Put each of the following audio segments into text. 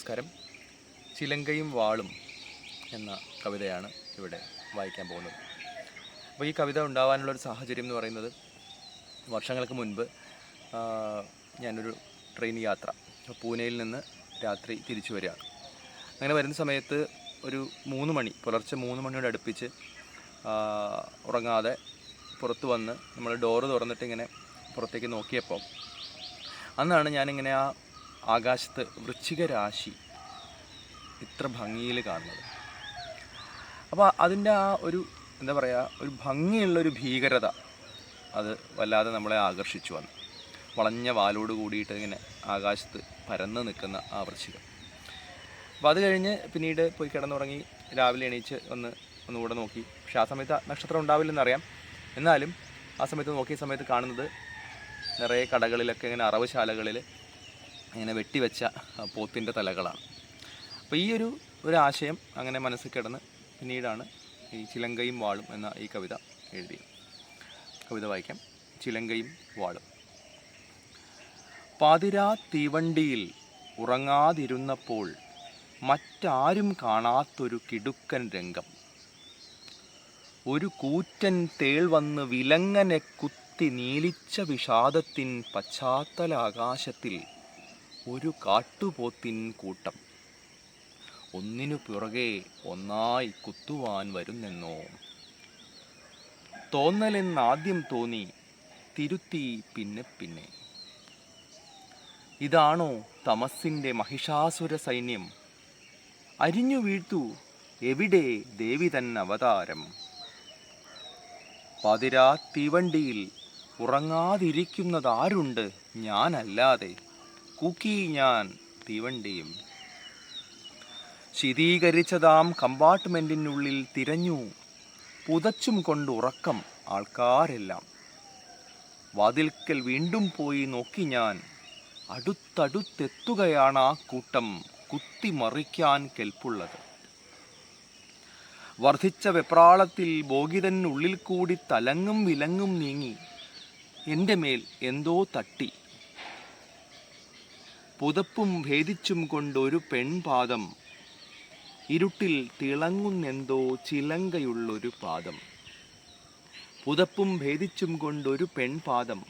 നമസ്കാരം. ചിലങ്കയും വാളും എന്ന കവിതയാണ് ഇവിടെ വായിക്കാൻ പോകുന്നത്. അപ്പോൾ ഈ കവിത ഉണ്ടാവാനുള്ള ഒരു സാഹചര്യം എന്ന് പറയുന്നത് വർഷങ്ങൾക്ക് മുൻപ് ഞാനൊരു ട്രെയിൻ യാത്ര പൂനെയിൽ നിന്ന് രാത്രി തിരിച്ചു വരികയാണ്. അങ്ങനെ വരുന്ന സമയത്ത് ഒരു മൂന്ന് മണി പുലർച്ചെ മൂന്ന് മണിയോട് അടുപ്പിച്ച് ഉറങ്ങാതെ പുറത്ത് വന്ന് നമ്മൾ ഡോറ് തുറന്നിട്ട് ഇങ്ങനെ പുറത്തേക്ക് നോക്കിയപ്പോൾ അന്നാണ് ഞാനിങ്ങനെ ആ ആകാശത്ത് വൃശ്ചിക രാശി ഇത്ര ഭംഗിയിൽ കാണുന്നത്. അപ്പോൾ അതിന്റെ ആ ഒരു എന്താ പറയുക ഒരു ഭംഗിയുള്ളൊരു ഭീകരത അത് വല്ലാതെ നമ്മളെ ആകർഷിച്ചു വന്നു. വളഞ്ഞ വാലോട് കൂടിയിട്ട് ഇങ്ങനെ ആകാശത്ത് പരന്ന് നിൽക്കുന്ന ആ വൃശ്ചികം. അപ്പോൾ അത് കഴിഞ്ഞ് പിന്നീട് പോയി കിടന്നുറങ്ങി രാവിലെ എണീച്ച് ഒന്ന് ഒന്നുകൂടെ നോക്കി. പക്ഷേ ആ സമയത്ത് നക്ഷത്രം ഉണ്ടാവില്ലെന്നറിയാം. എന്നാലും ആ സമയത്ത് നോക്കിയ സമയത്ത് കാണുന്നത് നിറയെ കടകളിലൊക്കെ ഇങ്ങനെ അറവുശാലകളിൽ ഇങ്ങനെ വെട്ടിവെച്ച പോത്തിന്റെ തലകളാണ്. അപ്പോൾ ഈ ഒരു ഒരു ആശയം അങ്ങനെ മനസ്സിൽ കിടന്ന് പിന്നീടാണ് ഈ ചിലങ്കയും വാളും എന്ന ഈ കവിത എഴുതിയത്. കവിത വായിക്കാം. ചിലങ്കയും വാളും. പാതിരാ തീവണ്ടിയിൽ ഉറങ്ങാതിരുന്നപ്പോൾ മറ്റാരും കാണാത്തൊരു കിടുക്കൻ രംഗം. ഒരു കൂറ്റൻ തേൾ വന്ന് വിലങ്ങനെ കുത്തി നീലിച്ച വിഷാദത്തിൻ പശ്ചാത്തല ആകാശത്തിൽ ഒരു കാട്ടുപോത്തിൻ കൂട്ടം. ഒന്നിനു പുറകെ ഒന്നായി കുത്തുവാൻ വരുന്നെന്നോ? തോന്നലെന്നാദ്യം തോന്നി തിരുത്തി പിന്നെ പിന്നെ. ഇതാണോ തമസിന്റെ മഹിഷാസുര സൈന്യം? അരിഞ്ഞു വീഴ്ത്തു എവിടെ ദേവി തൻ അവതാരം? പതിരാ തീവണ്ടിയിൽ ഉറങ്ങാതിരിക്കുന്നതാരുണ്ട്? ഞാനല്ലാതെ. കുക്കി ഞാൻ തീവണ്ടിയും. ശീതീകരിച്ചതാം കമ്പാർട്ട്മെന്റിനുള്ളിൽ തിരഞ്ഞു. പുതച്ചും കൊണ്ട് ഉറക്കം ആൾക്കാരെല്ലാം. വാതിൽക്കൽ വീണ്ടും പോയി നോക്കി ഞാൻ. അടുത്തടുത്തെത്തുകയാണ് ആ കൂട്ടം കുത്തിമറിക്കാൻ കെൽപ്പുള്ളത്. വർദ്ധിച്ച വെപ്രാളത്തിൽ ബോഗിതൻ ഉള്ളിൽ കൂടി തലങ്ങും വിലങ്ങും നീങ്ങി. എന്റെ മേൽ എന്തോ തട്ടി. പുതപ്പും ഭേദിച്ചും കൊണ്ടൊരു പെൺപാദം. ഇരുട്ടിൽ തിളങ്ങുന്നെന്തോ ചിലങ്കയുള്ളൊരു പാദം. പുതപ്പും ഭേദിച്ചും കൊണ്ടൊരു പെൺപാദം.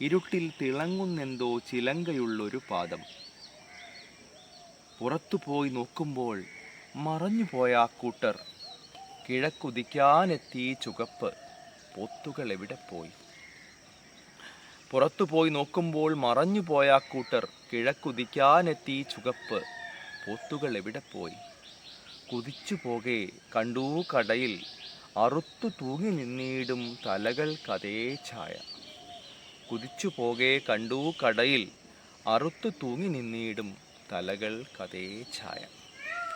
ഇരുട്ടിൽ തിളങ്ങുന്നെന്തോ ചിലങ്കയുള്ളൊരു പാദം. പുറത്തു പോയി നോക്കുമ്പോൾ മറഞ്ഞുപോയ ആ കൂട്ടർ. കിഴക്കുതിക്കാനെത്തി ചുകപ്പ്. പൊത്തുകൾ എവിടെ പോയി? പുറത്തു പോയി നോക്കുമ്പോൾ മറഞ്ഞു പോയ കൂട്ടർ കിഴക്കുതിക്കാനെത്തി ചുകപ്പ്. പോത്തുകൾ എവിടെ പോയി? കുതിച്ചു പോകെ കണ്ടൂ കടയിൽ. അറുത്തു തൂങ്ങി നിന്നീടും തലകൾ കതേ ഛായ. കുതിച്ചു പോകെ കണ്ടു കടയിൽ. അറുത്തു തൂങ്ങി നിന്നീടും തലകൾ കതേ ഛായ.